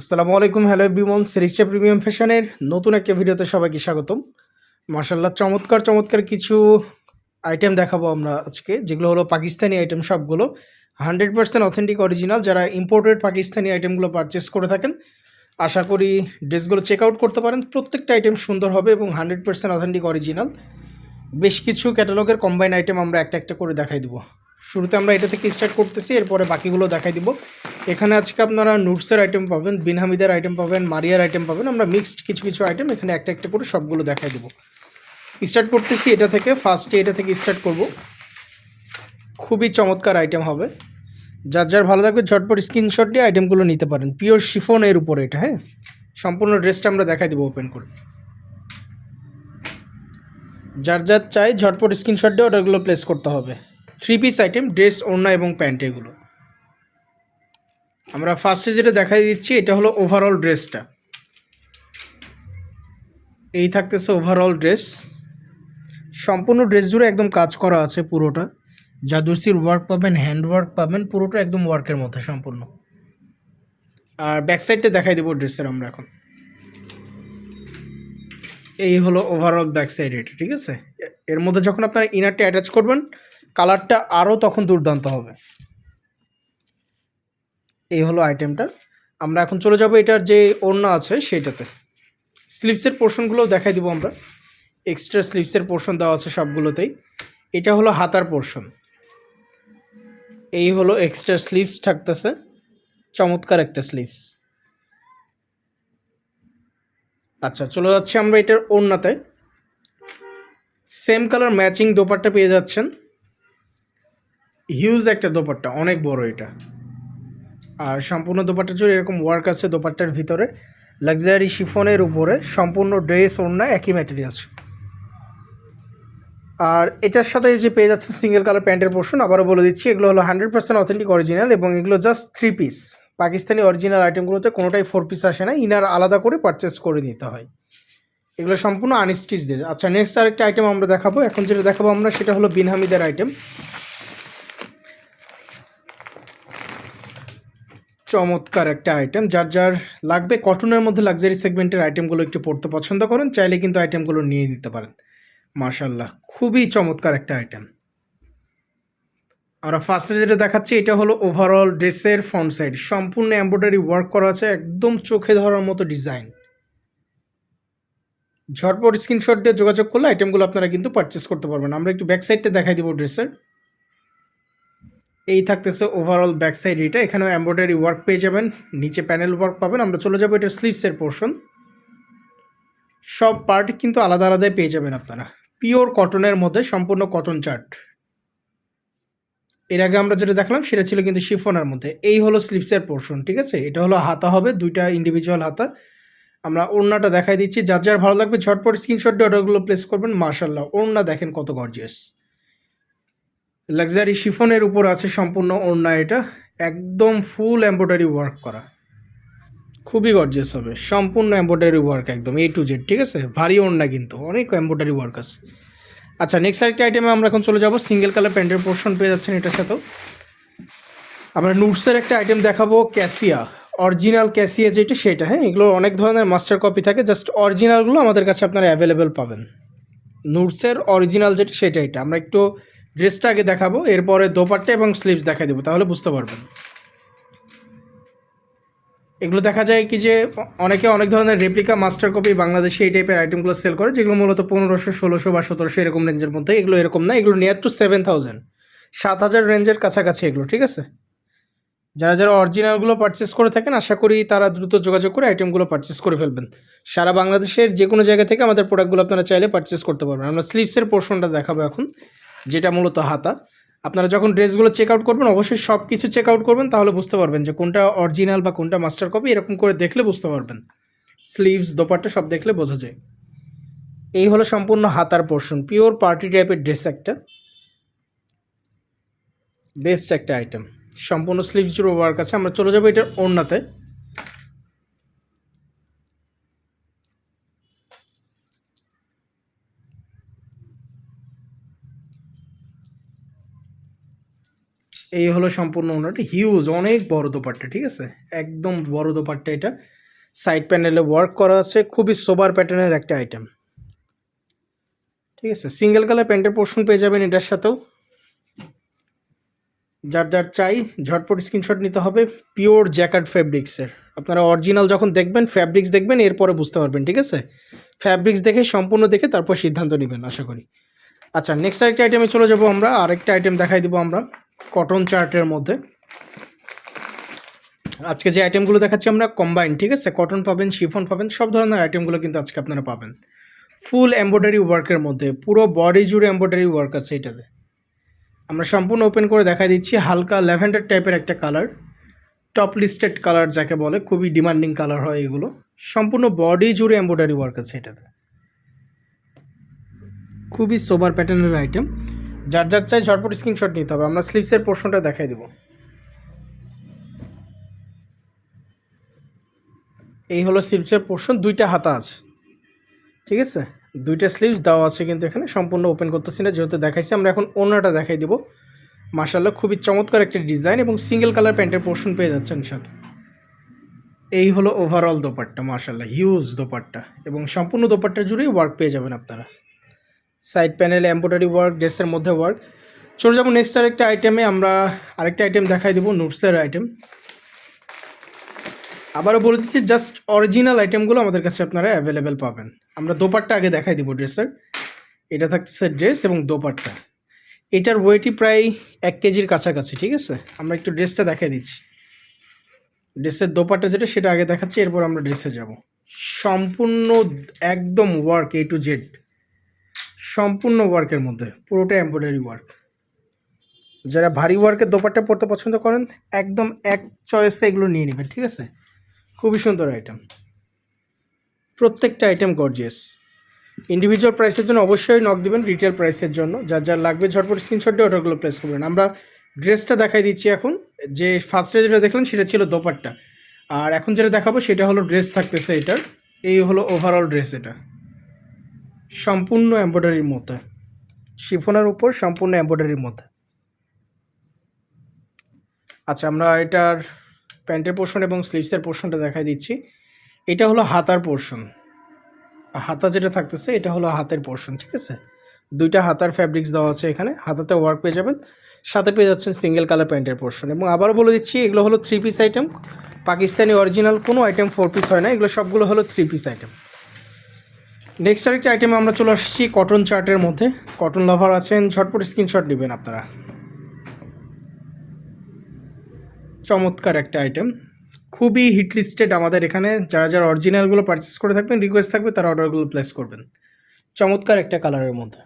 আসসালামু আলাইকুম, হ্যালো বিমন সিরিজটা প্রিমিয়াম ফ্যাশনের নতুন একটা ভিডিওতে সবাইকে স্বাগতম। মার্শাল্লাহ চমৎকার চমৎকার কিছু আইটেম দেখাবো আমরা আজকে, যেগুলো হলো পাকিস্তানি আইটেম সবগুলো। হান্ড্রেড পার্সেন্ট অথেন্টিক অরিজিনাল যারা ইম্পোর্টেড পাকিস্তানি আইটেমগুলো পারচেস করে থাকেন, আশা করি ড্রেসগুলো চেক আউট করতে পারেন। প্রত্যেকটা আইটেম সুন্দর হবে এবং হান্ড্রেড পার্সেন্ট অথেন্টিক অরিজিনাল বেশ কিছু ক্যাটালগের কম্বাইন আইটেম আমরা একটা একটা করে দেখাই দিব। শুরুতে আমরা এটা থেকে স্টার্ট করতেছি, এরপরে বাকিগুলো দেখাই দিব। এখানে আজকে আপনারা নুটসের আইটেম পাবেন, বিনহামিদের আইটেম পাবেন, মারিয়ার আইটেম পাবেন, আমরা মিক্সড কিছু কিছু আইটেম এখানে একটা একটা করে সবগুলো দেখাই দেবো। স্টার্ট করতেছি এটা থেকে ফার্স্টে এটা থেকে স্টার্ট করব। খুবই চমৎকার আইটেম হবে। যার যার ভালো লাগবে ঝটপট স্ক্রিনশট দিয়ে আইটেমগুলো নিতে পারেন। পিওর শিফন এর উপরে এটা হ্যাঁ? সম্পূর্ণ ড্রেসটা আমরা দেখাই দেবো ওপেন করে। যার যার চাই, ঝটপট স্ক্রিনশট দিয়ে অর্ডারগুলো প্লেস করতে হবে। থ্রি পিস আইটেম ড্রেস ওড়না এবং প্যান্ট এগুলো। আমরা ফার্স্টে যেটা দেখাই দিচ্ছি, এটা হলো ওভারঅল ড্রেসটা এই থাকতেছে ওভারঅল ড্রেস সম্পূর্ণ ড্রেস জুড়ে একদম কাজ করা আছে পুরোটা। জাদুসির ওয়ার্ক পাবেন হ্যান্ড ওয়ার্ক পাবেন, পুরোটা একদম ওয়ার্কের মধ্যে সম্পূর্ণ। আর ব্যাক সাইডটা দেখাই দেবো ড্রেসের আমরা এখন। এই হলো ওভারঅল ব্যাক এটা ঠিক আছে? এর মধ্যে যখন আপনারা ইনারটা অ্যাটাচ করবেন কালারটা আরও তখন দুর্দান্ত হবে। এই হলো আইটেমটা আমরা এখন চলে যাব এটার যে ওড়না আছে সেটাতে স্লিভসের পোর্শনগুলো দেখাই দিব আমরা। এক্সট্রা স্লিভসের পোর্শন দেওয়া আছে সবগুলোতেই। এটা হলো হাতার পোর্শন এই হলো এক্সট্রা স্লিভস থাকতেছে। চমৎকার একটা স্লিভস আচ্ছা চলে যাচ্ছি আমরা এটার ওড়নাতে। সেম কালার ম্যাচিং দোপাট্টা পেয়ে যাচ্ছেন। হিউজ একটা দোপাট্টা, অনেক বড় এটা। আর সম্পূর্ণ দোপাট্টা জুড়ে এরকম ওয়ার্ক আছে দোপাট্টার ভিতরে। লাক্সারি শিফনের উপরে সম্পূর্ণ ড্রেস ওড়না, একই ম্যাটেরিয়ালস আর এটার সাথে যে পেয়ে যাচ্ছে সিঙ্গেল কালার প্যান্টের পোর্শন আবারও বলে দিচ্ছি, এগুলো হলো হান্ড্রেড পার্সেন্ট অথেন্টিক অরিজিনাল এবং এগুলো just three piece Pakistani original আইটেমগুলোতে কোনোটাই ফোর পিস আসে না, ইনার আলাদা করে পারচেস করে নিতে হয়। এগুলো সম্পূর্ণ আনস্টিচ দিয়ে আচ্ছা নেক্সট আরেকটা আইটেম আমরা দেখাবো। এখন যেটা দেখাবো আমরা, সেটা হলো বিনহামিদের আইটেম চমৎকার একটা আইটেম যার যার লাগবে কটনের মধ্যে লাক্সারি সেগমেন্টের আইটেমগুলো একটু পড়তে পছন্দ করেন, চাইলে কিন্তু আইটেমগুলো নিয়ে নিতে পারেন। মার্শাল্লাহ খুবই চমৎকার একটা আইটেম আমরা ফার্স্টে যেটা দেখাচ্ছি, এটা হলো ওভারঅল ড্রেসের ফ্রন্ট সাইড সম্পূর্ণ এমব্রয়ডারি ওয়ার্ক করা আছে, একদম চোখে ধরার মতো ডিজাইন ঝটপট স্ক্রিনশট দিয়ে যোগাযোগ করলে আইটেমগুলো আপনারা কিন্তু পারচেস করতে পারবেন। আমরা একটু ব্যাক সাইডটা দেখাই দিব ড্রেসের এই থাকতেছে ওভারঅল ব্যাক সাইড এটা। এখানেও এমব্রয়ডারি ওয়ার্ক পেয়ে যাবেন। নিচে প্যানেল ওয়ার্ক পাবেন। আমরা চলে যাব এটা স্লিভসের পোর্শন সব পার্ট কিন্তু আলাদা আলাদাই পেয়ে যাবেন আপনারা। পিওর কটনের মধ্যে সম্পূর্ণ কটন চার্ট এর আগে আমরা যেটা দেখলাম, সেটা ছিল কিন্তু শিফনের মধ্যে। এই হলো স্লিভসের পোর্শন ঠিক আছে? এটা হলো হাতা হবে, দুইটা ইন্ডিভিজুয়াল হাতা। আমরা ওড়নাটা দেখাই দিচ্ছি। যার যার ভালো লাগবে, ঝটপট স্ক্রিনশট দিয়ে প্লেস করবেন। মার্শাল্লাহ ওড়না দেখেন কত গর্জিয়াস লাক্সারি শিফনের উপর আছে সম্পূর্ণ ওড়না এটা। একদম ফুল এমব্রয়ডারি ওয়ার্ক করা। খুবই গর্জিয়াস হবে। সম্পূর্ণ এমব্রয়ডারি ওয়ার্ক একদম এ টু জেড ঠিক আছে? ভারী ওড়না কিন্তু, অনেক এমব্রয়ডারি ওয়ার্ক আছে। আচ্ছা নেক্সট আরেকটা আইটেমে আমরা এখন চলে যাব। সিঙ্গেল কালার প্যান্টের পোর্শন পেয়ে যাচ্ছেন এটার সাথেও। আমরা নুটসের একটা আইটেম দেখাবো ক্যাসিয়া অরিজিনাল ক্যাসিয়া যেটা, সেটা হ্যাঁ? এগুলো অনেক ধরনের মাস্টার কপি থাকে। জাস্ট অরিজিনালগুলো আমাদের কাছে আপনারা অ্যাভেলেবেল পাবেন। নুটসের অরিজিনাল যেটা, সেটা এটা। আমরা একটু ড্রেসটা আগে দেখাবো, এরপরে দোপাট্টা এবং স্লিভস দেখাই দেবো, তাহলে বুঝতে পারবেন। এগুলো দেখা যায় কি যে, অনেকে অনেক ধরনের রেপ্লিকা মাস্টার কপি বাংলাদেশে এই টাইপের আইটেমগুলো সেল করে, যেগুলো মূলত পনেরোশো, ষোলোশো বা সতেরোশো এরকম রেঞ্জের মধ্যে, এগুলো এরকম না, এগুলো নিয়ার টু সেভেন থাউজেন্ড সাত হাজার রেঞ্জের কাছাকাছি এগুলো, ঠিক আছে? যারা যারা অরিজিনালগুলো পারচেস করে থাকেন, আশা করি তারা দ্রুত যোগাযোগ করে আইটেমগুলো পারচেস করে ফেলবেন। সারা বাংলাদেশের যে কোনো জায়গা থেকে আমাদের প্রোডাক্টগুলো আপনারা চাইলে পারচেস করতে পারবেন। আমরা স্লিভসের পোর্শনটা দেখাবো এখন। যেটা মূলত হাতা। আপনারা যখন ড্রেসগুলো চেক আউট করবেন, অবশ্যই সব কিছু চেক আউট করবেন, তাহলে বুঝতে পারবেন যে কোনটা অরিজিনাল বা কোনটা মাস্টার কপি এরকম করে দেখলে বুঝতে পারবেন। স্লিভস দোপাট্টা সব দেখলে বোঝা যায়। এই হলো সম্পূর্ণ হাতার পোর্শন পিওর পার্টি টাইপের ড্রেস একটা। বেস্ট একটা আইটেম সম্পূর্ণ স্লিভস জুড়ে ওয়ার্ক আছে, আমরা চলে যাব এটার ওড়নাতে। এই হলো সম্পূর্ণ ওনাটা হিউজ অনেক বড় দোপাট্টা, ঠিক আছে? একদম বড় দোপাট্টা এটা। সাইড প্যানেলে ওয়ার্ক করা আছে, খুবই সোবার প্যাটার্নের একটা আইটেম ঠিক আছে? সিঙ্গেল কালার প্যান্টের পোর্শন পেয়ে যাবেন এটার সাথেও। যার যার চাই, ঝটপট স্ক্রিনশট নিতে হবে। পিওর জ্যাকার্ড ফ্যাব্রিক্সের আপনারা অরিজিনাল যখন দেখবেন ফ্যাব্রিক্স দেখবেন, এরপরে বুঝতে পারবেন, ঠিক আছে? ফ্যাব্রিক্স দেখে, সম্পূর্ণ দেখে, তারপর সিদ্ধান্ত নেবেন, আশা করি। আচ্ছা নেক্সট আরেকটা আইটেমে চলে যাব আমরা। আরেকটা আইটেম দেখাই দিব আমরা। কটন চার্টের মধ্যে। আজকে যে আইটেমগুলো দেখাচ্ছি আমরা কম্বাইন ঠিক আছে? কটন পাবেন শিফন পাবেন, সব ধরনের আইটেমগুলো কিন্তু আজকে আপনারা পাবেন। ফুল এমব্রয়ডারি ওয়ার্কের মধ্যে, পুরো বডি জুড়ে এমব্রয়ডারি ওয়ার্ক আছে এটাতে। আমরা সম্পূর্ণ ওপেন করে দেখা দিচ্ছি, হালকা ল্যাভেন্ডার টাইপের একটা কালার টপ লিস্টেড কালার যাকে বলে, খুবই ডিমান্ডিং কালার হয় এগুলো। সম্পূর্ণ বডি জুড়ে এমব্রয়ডারি ওয়ার্ক আছে এটাতে। খুবই সোবার প্যাটার্নের আইটেম যার যার চাই ঝটপট স্ক্রিনশট নিতে হবে। আমরা স্লিপসের পোর্শনটা দেখাই দেবো। এই হলো স্লিপসের পোর্শন দুইটা হাতা আছে। ঠিক আছে? দুইটা স্লিপস দেওয়া আছে কিন্তু এখানে, সম্পূর্ণ ওপেন করতেছি না, যেহেতু দেখাইছি, আমরা এখন অন্যটা দেখাই দেবো। মার্শাল্লাহ খুবই চমৎকার একটা ডিজাইন এবং সিঙ্গেল কালার প্যান্টের পোর্শন পেয়ে যাচ্ছেন সাথে। এই হলো ওভারঅল দোপাট্টা মার্শাল্লাহ হিউজ দোপাট্টা এবং সম্পূর্ণ দোপাট্টা জুড়েই ওয়ার্ক পেয়ে যাবেন আপনারা। সাইড প্যানেলে, এম্ব্রয়ডারি ওয়ার্ক, ড্রেসের মধ্যে ওয়ার্ক। চলে যাব নেক্সট আরেকটা আইটেমে আমরা আরেকটা আইটেম দেখাই দেবো নোটসের আইটেম আবারও বলে দিচ্ছি জাস্ট অরিজিনাল আইটেমগুলো আমাদের কাছে আপনারা অ্যাভেলেবেল পাবেন। আমরা দোপাট্টা আগে দেখাই দিব ড্রেসের। এটা থাকতেছে ড্রেস এবং দোপাট্টা। এটার ওয়েটই প্রায় এক কেজির কাছাকাছি, ঠিক আছে? আমরা একটু ড্রেসটা দেখাই দিচ্ছি। ড্রেসের দোপাট্টা যেটা, সেটা আগে দেখাচ্ছি, এরপর আমরা ড্রেসে যাব। সম্পূর্ণ একদম ওয়ার্ক এ টু জেড সম্পূর্ণ ওয়ার্কের মধ্যে, পুরোটা এমব্রয়ডারি ওয়ার্ক যারা ভারী ওয়ার্কের দোপাট্টা পড়তে পছন্দ করেন, একদম এক চয়েসে এগুলো নিয়ে নেবেন, ঠিক আছে? খুবই সুন্দর আইটেম প্রত্যেকটা আইটেম গর্জিয়াস ইন্ডিভিজুয়াল প্রাইসের জন্য অবশ্যই নক দিবেন রিটেল প্রাইসের জন্য। যার যার লাগবে, ঝটপট স্ক্রিনশট দিয়ে অর্ডারগুলো প্লেস করবেন। আমরা ড্রেসটা দেখাই দিচ্ছি এখন। যে ফার্স্টে যেটা দেখলেন সেটা ছিল দোপাট্টা। আর এখন যেটা দেখাবো, সেটা হলো ড্রেস থাকতেছে এটার। এই হলো ওভারঅল ড্রেস এটা। সম্পূর্ণ এম্ব্রয়ডারির মধ্যে। শিফনের উপর সম্পূর্ণ এম্ব্রয়ডারির মধ্যে। আচ্ছা আমরা এটার প্যান্টের পোর্শন এবং স্লিভসের পোর্শনটা দেখাই দিচ্ছি। এটা হলো হাতার পোর্শন হাতা যেটা থাকতেছে, এটা হলো হাতের পোর্শন ঠিক আছে? দুইটা হাতার ফ্যাব্রিক্স দেওয়া আছে এখানে। হাতাতে ওয়ার্ক পেয়ে যাবেন। সাথে পেয়ে যাচ্ছেন সিঙ্গেল কালার প্যান্টের পোর্শন এবং আবারও বলে দিচ্ছি, এগুলো হলো three piece item Pakistani original কোনো আইটেম ফোর পিস হয় না। এগুলো সবগুলো হলো থ্রি পিস আইটেম নেক্সট আরেকটা আইটেমে আমরা চলে আসছি কটন চার্টের মধ্যে। কটন লাভার আছেন, ঝটপট স্ক্রিনশট নেবেন আপনারা। চমৎকার একটা আইটেম খুবই হিট লিস্টেড আমাদের এখানে। যারা যারা অরিজিনালগুলো পারচেস করে থাকবেন রিকোয়েস্ট থাকবে, তারা অর্ডারগুলো প্লেস করবেন। চমৎকার একটা কালারের মধ্যে।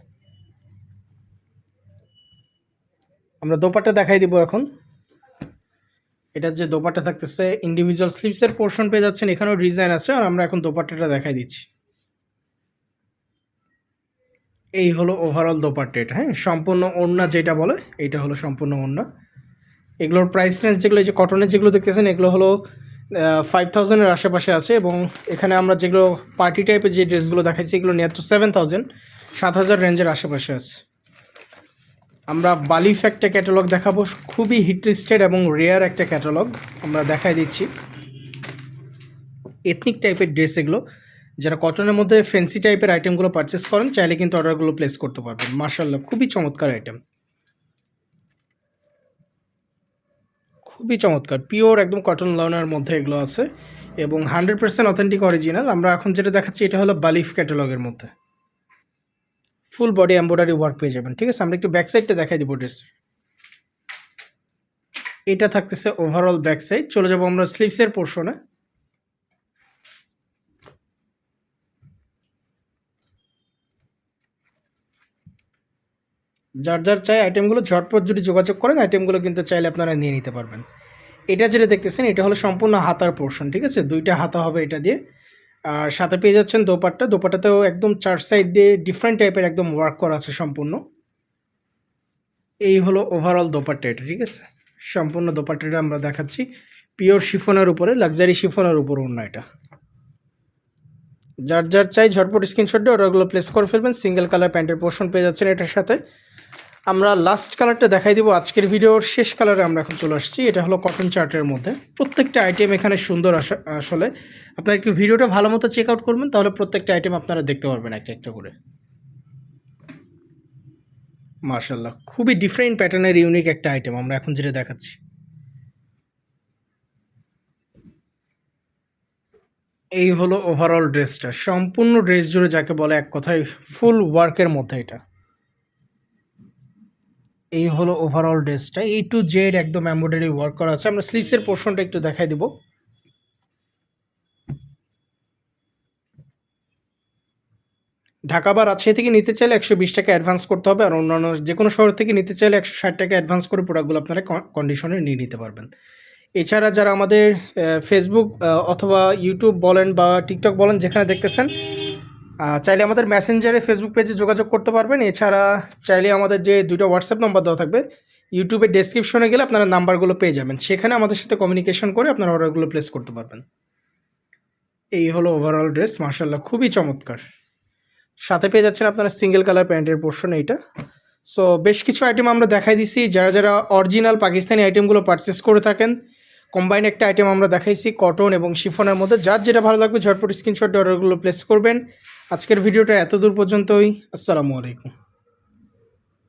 আমরা দোপাট্টা দেখাই দিব এখন। এটা যে দোপাট্টা থাকতেছে ইন্ডিভিজুয়াল স্লিপসের পোর্শন পেয়ে যাচ্ছেন। এখানেও ডিজাইন আছে, আর আমরা এখন দোপাট্টাটা দেখাই দিচ্ছি। এই হলো ওভারঅল দোপাট্টা এটা হ্যাঁ? সম্পূর্ণ ওড়না যেটা বলে এইটা হলো সম্পূর্ণ ওড়না। এগুলোর প্রাইস রেঞ্জ যেগুলো, এই যে কটনের যেগুলো দেখতেছেন, এগুলো হলো ফাইভ থাউজেন্ডের আশেপাশে আছে এবং এখানে আমরা যেগুলো পার্টি টাইপের যে ড্রেসগুলো দেখাচ্ছি এগুলো নিয়ে তো সেভেন থাউজেন্ড সাত হাজার রেঞ্জের আশেপাশে আছে। আমরা বালিফ একটা ক্যাটালগ দেখাবো, খুবই হিট লিস্টেড এবং রেয়ার একটা ক্যাটালগ আমরা দেখাই দিচ্ছি। এথনিক টাইপের ড্রেস এগুলো। যারা কটনের মধ্যে ফ্যান্সি টাইপের আইটেমগুলো পারচেস করেন, চাইলে কিন্তু অর্ডারগুলো প্লেস করতে পারবেন। মার্শাল্লাহ খুবই চমৎকার আইটেম খুবই চমৎকার। পিওর একদম কটন লনের মধ্যে এগুলো আছে এবং হান্ড্রেড পার্সেন্ট অথেন্টিক অরিজিনাল আমরা এখন যেটা দেখাচ্ছি, এটা হলো বালিফ ক্যাটালগের মধ্যে। ফুল বডি এম্ব্রয়ডারি ওয়ার্ক পেয়ে যাবেন, ঠিক আছে? আমরা একটু ব্যাক সাইডটা দেখাই দিব ড্রেস এটা থাকতেছে ওভারঅল ব্যাক সাইড চলে যাব আমরা স্লিভসের পোর্শনে যার যার চাই আইটেমগুলো ঝটপট যদি যোগাযোগ করেন আইটেমগুলো কিন্তু চাইলে আপনারা নিয়ে নিতে পারবেন। এটা যেটা দেখতেছেন, এটা হলো সম্পূর্ণ হাতার পোর্শন ঠিক আছে? দুইটা হাতা হবে এটা দিয়ে। আর সাথে পেয়ে যাচ্ছেন দোপাট্টা। দোপাট্টাতেও একদম চার সাইড দিয়ে ডিফারেন্ট টাইপের একদম ওয়ার্ক করা আছে সম্পূর্ণ। এই হলো ওভারঅল দোপাট্টা এটা, ঠিক আছে? সম্পূর্ণ দোপাট্টাটা আমরা দেখাচ্ছি। পিওর শিফনের উপরে লাক্সারি শিফনের উপর অন্য এটা। যার যার চাই ঝটপট স্ক্রিনশট দিয়ে অর্ডারগুলো প্লেস করে ফেলবেন। সিঙ্গেল কালার প্যান্টের পোর্শন পেয়ে যাচ্ছেন এটার সাথে। আমরা লাস্ট কালারটা দেখাই দেবো। আজকের ভিডিওর শেষ কালারে আমরা এখন চলে আসছি। এটা হলো কটন চার্টের মধ্যে। প্রত্যেকটা আইটেম এখানে সুন্দর আস- আসলে। আপনারা একটু ভিডিওটা ভালো মতো চেক আউট করবেন, তাহলে প্রত্যেকটা আইটেম আপনারা দেখতে পারবেন একটা একটা করে। মার্শাল্লাহ খুবই ডিফারেন্ট প্যাটার্নের ইউনিক একটা আইটেম আমরা এখন যেটা দেখাচ্ছি। এই হলো ওভারঅল ড্রেসটা সম্পূর্ণ ড্রেস জুড়ে যাকে বলে এক কথায় ফুল ওয়ার্কের মধ্যে এটা। এই হলো ওভারঅল ড্রেসটা এই টু জেড একদম এমব্রয়ডারি ওয়ার্ক করা আছে। আমরা স্লিভসের পোর্শনটা একটু দেখাই দিব। ঢাকা বা রাজশাহী থেকে নিতে চাইলে একশো বিশ টাকা অ্যাডভান্স করতে হবে আর অন্যান্য যে কোনো শহর থেকে নিতে চাইলে একশো ষাট টাকা অ্যাডভান্স করে প্রোডাক্টগুলো আপনারা কন্ডিশনে নিয়ে নিতে পারবেন। এছাড়া যারা আমাদের ফেসবুক অথবা ইউটিউব বলেন বা টিকটক বলেন, যেখানে দেখতেছেন চাইলে আমাদের মেসেঞ্জারে ফেসবুক পেজে যোগাযোগ করতে পারবেন। এছাড়া চাইলে আমাদের যে দুটো হোয়াটসঅ্যাপ নাম্বার দেওয়া থাকবে ইউটিউবের ডেসক্রিপশনে গেলে আপনারা নাম্বারগুলো পেয়ে যাবেন। সেখানে আমাদের সাথে কমিউনিকেশন করে আপনারা অর্ডারগুলো প্লেস করতে পারবেন। এই হলো ওভারঅল ড্রেস মার্শাল্লাহ খুবই চমৎকার। সাথে পেয়ে যাচ্ছেন আপনারা সিঙ্গেল কালার প্যান্টের পোর্শন এইটা। সো বেশ কিছু আইটেম আমরা দেখাই দিছি। যারা যারা অরিজিনাল পাকিস্তানি আইটেমগুলো পারচেস করে থাকেন কম্বাইন একটা আইটেম আমরা দেখাইছি কটন এবং শিফনের মধ্যে। যার যেটা ভালো লাগবে, ঝটপট স্ক্রিনশট অর্ডারগুলো প্লেস করবেন। আজকের ভিডিওটা এত দূর পর্যন্তই। আসসালামু আলাইকুম।